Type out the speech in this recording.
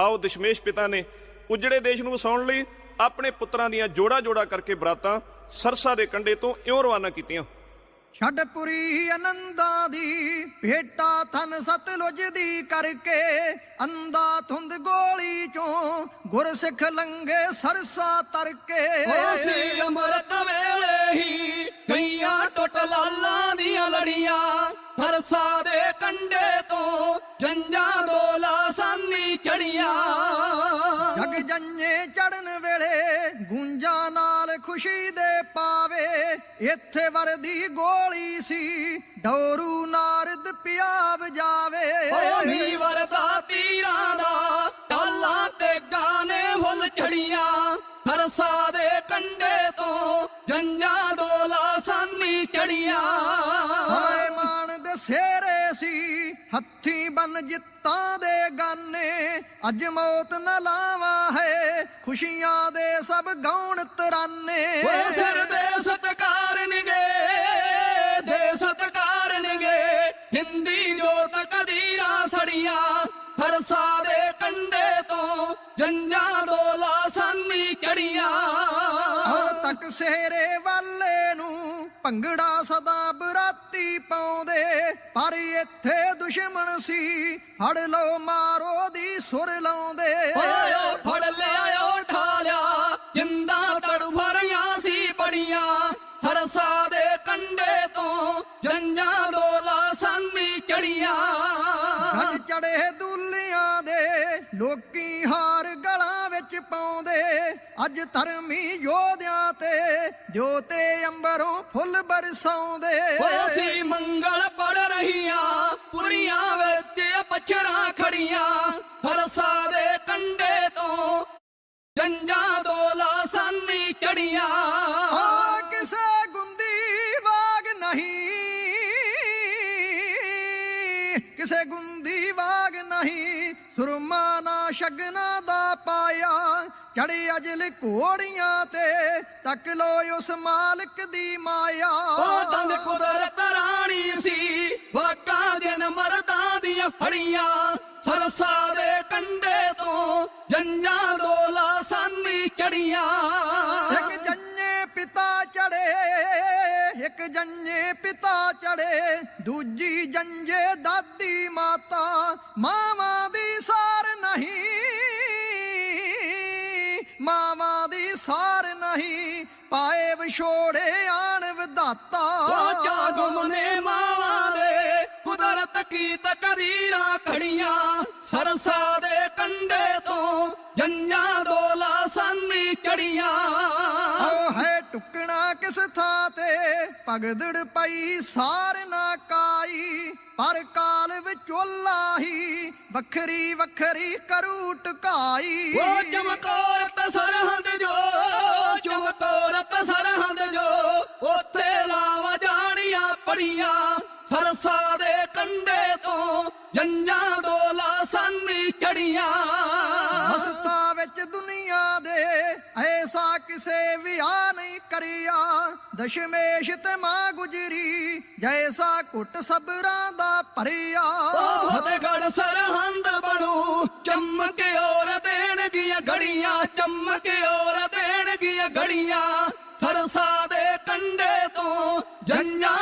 ਆਓ ਦਸ਼ਮੇਸ਼ ਪਿਤਾ ਨੇ ਉਜੜੇ ਦੇਸ਼ ਨੂੰ ਵਸਾਉਣ ਲਈ ਆਪਣੇ ਪੁੱਤਰਾਂ ਦੀਆਂ ਜੋੜਾ ਜੋੜਾ ਕਰਕੇ ਬਰਾਤਾਂ ਸਰਸਾ ਦੇ ਕੰਢੇ ਤੋਂ ਇਉਂ ਰਵਾਨਾ ਕੀਤੀਆਂ। ਛੱਡਪੁਰੀ ਆਨੰਦਾਂ ਦੀ ਭੇਟਾ ਥਨ ਸਤਲੁਜ ਦੀ ਕਰਕੇ ਅੰਦਾ ਧੁੰਦ ਗੋਲੀ ਚੋਂ ਗੁਰਸਿੱਖ ਲੰਗੇ ਸਰਸਾ ਤਰਕੇ। ਅਸੀਂ ਅੰਮ੍ਰਿਤ ਵੇਲੇ ਹੀ ਗਈਆਂ ਟੁੱਟ ਲਾਲਾਂ ਦੀਆਂ ਲੜੀਆਂ ਫਰਸਾ ਦੇ ਕੰਡੇ ਤੋਂ ਜੰਜਾਂ ਦੋਲਾ ਸਾਨੀ ਚੜੀਆਂ। ਜਗ ਜੰਨੇ ਚੜਨ ਵੇਲੇ ਗੂੰਜਾਂ ਨਾਲ ਖੁਸ਼ੀ ਦੇ ਪਾਵੇ। ਇੱਥੇ ਵਰਦੀ ਗੋਲੀ ਸੀ ਡੋਰੂ ਨਾਰਦ ਪਿਆ ਵਜਾਵੇ ਓਏ ਮੀ ਵਰਦਾ ਤੀਰਾਂ ਦਾ ਟਾਲਾਂ ਤੇ ਗਾਨੇ ਫੁੱਲ ਛੜੀਆਂ ਫਰਸਾ ਦੇ ਕੰਡੇ ਤੋਂ ਜੰਜਾਂ ਦੋਲਾ ਸਾਨੀ ਚੜੀਆਂ ਹਾਏ ਮਾਨ ਦੇ ਸੇਰੇ ਸੀ ਹੱਥੀ ਬਨ ਜਿੱਤਾਂ ਦੇ ਗਾਨੇ। ਅੱਜ ਮੌਤ ਨਾ ਲਾਵਾ ਹੈ। ਖੁਸ਼ੀਆਂ ਦੇ ਸਭ ਗਾਉਣ ਤਰਾਨੇ। ਓਏ ਸਿਰ ਦੇ ਸਤਕਾਰਨਗੇ ਦੇ ਸਤਕਾਰਨਗੇ ਹਿੰਦੀ ਜੋਤ ਕਦੀਰਾਂ ਸੜੀਆਂ ਫਰਸਾ ਦੇ ਕੰਡੇ ਤੋਂ ਜੰਜਾਂ ਦੋਲਾ ਸਾਨੀ ਚੜੀਆਂ। ਹੋ ਤੱਕ ਸੇਰੇ ਵਾਲੇ ਨੂੰ ਭੰਗੜਾ ਸਦਾ ਬਰਾਤੀ ਪਾਉਂਦੇ ਪਰ ਇੱਥੇ ਦੁਸ਼ਮਣ ਸੀ। ਫੜ ਲਓ ਮਾਰੋ ਦੀ ਸੁਰ ਲਾਉਂਦੇ। ਓਏ ਓ ਫੜ ਲਿਆ ਓ ਠਾ ਲਿਆ ਜਿੰਦਾ ਤੜ ਭਰੀਆਂ ਸੀ ਬੜੀਆਂ ਫਰਸਾ ਦੇ ਕੰਡੇ ਤੋਂ ਜੰਜਾਂ ਦੋਲਾ ਸਾਨੀ ਚੜੀਆਂ। ਗੱਜ ਚੜੇ ਦੁੱਲਿਆਂ ਦੇ ਲੋਕੀ ਹਾਰ ਗਲਾਂ ਵਿੱਚ ਪਾਉਂਦੇ। ਅੱਜ ਧਰਮੀ ਯੋਧਿਆਂ ਤੇ ਜੋ ਤੇ ਅੰਬਰੋਂ ਫੁੱਲ ਬਰਸਾਉਂਦੇ। ਓਏ ਅਸੀਂ ਮੰਗਲ ਪੜ ਰਹੀਆਂ ਪੁਰੀਆਂ ਵਿੱਚ ਪਛਰਾਂ ਖੜੀਆਂ ਫਰਸਾ ਦੇ ਕੰਡੇ ਤੋਂ ਜੰਜਾਂ ਦੋਲਾ ਸਾਨੀ ਚੜੀਆਂ। ਆ ਕਿਸੇ ਗੁੰਦੀ ਵਾਗ ਨਹੀਂ ਕਿਸੇ ਗੁੰਦੀ ਵਾਗ ਨਹੀਂ ਸੁਰਮਾ ਨਾ ਸ਼ਗਨਾ ਦਾ ਪਾਇਆ। ਚੜੀ ਅਜਲ ਘੋੜੀਆਂ ਤੇ ਤੱਕ ਲੋ ਉਸ ਮਾਲਕ ਦੀ ਮਾਇਆ। ਉਹ ਦੰਦ ਕੁਦਰਤ ਰਾਣੀ ਸੀ ਫੜੀਆਂ ਫਰਸਾ ਦੇ ਕੰਡੇ ਤੋਂ ਜੰਜਾਂ ਦੋਲਾ ਸਾਨੀ ਚੜੀਆਂ। ਇੱਕ ਜੰਨੇ ਪਿਤਾ ਚੜੇ ਇੱਕ ਜੰਨੇ ਪਿਤਾ ਚੜੇ ਦੂਜੀ ਜੰਜੇ ਦਾਦੀ ਮਾਤਾ ਮਾਵਾਂ ਦੀ ਸਾਰ ਨਹੀਂ ਮਾਵਾਂ ਦੀ ਸਾਰ ਨਹੀਂ ਪਾਏ ਵਿਛੋੜੇ ਆਣ ਵਿਧਾਤਾ। ਉਹ ਜਾਗਮ ਨੇ ਮਾਵਾਂ ਦੇ ਕੁਦਰਤ ਕੀ ਤਕਦੀਰਾਂ ਖੜੀਆਂ ਸਰਸਾ ਦੇ ਕੰਡੇ ਤੋਂ ਜੰਜਾਂ ਦੋਲਾ ਸਾਨੀ ਚੜੀਆਂ। ਓ ਹੈ ਟੁਕਣਾ ਕਿਸ ਥਾਂ ਤੇ? ਭਗਦੜ ਪਈ ਸਾਰ ਨਾ ਕਾਈ। ਪਰ ਕਾਲ ਵਿਚੋਲਾ ਹੀ ਵੱਖਰੀ ਵੱਖਰੀ ਕਰੂ ਟਕਾਈ। ਉਹ ਚਮਕੌਰਤ ਸਰਹੰਦ ਜੋ ਚਮਕੌਰਤ ਸਰਹੰਦ ਜੋ ਉੱਥੇ ਲਾਵਾ ਜਾਣੀਆਂ ਪੜੀਆਂ। ਫਰਸਾ ਦੇ ਕੰਡੇ ਤੋਂ ਜੰਜਾਂ ਡੋਲਾ ਸਾਨੀ ਚੜੀਆਂ। ਹਸਤਾ ਵਿੱਚ ਦੁਨੀਆ ਦੇ ਐਸਾ ਕਿਸੇ ਵੀ ਆ ਨਹੀਂ ਕਰਿਆ। ਦਸ਼ਮੇਸ਼ ਤੇ ਮਾਂ ਗੁਜਰੀ ਜੈਸਾ ਕੁੱਟ ਸਬਰਾਂ ਦਾ ਭਰਿਆ। ਫਤਿਹਗੜ ਸਰਹੰਦ ਬਣੂ ਚਮਕ ਔਰ ਦੇਣਗੀਆਂ ਗੜੀਆਂ ਚਮਕ ਔਰ ਦੇਣਗੀਆਂ ਗੜੀਆਂ। ਫਰਸਾ ਦੇ ਕੰਡੇ ਤੋਂ ਜੰਜਾਂ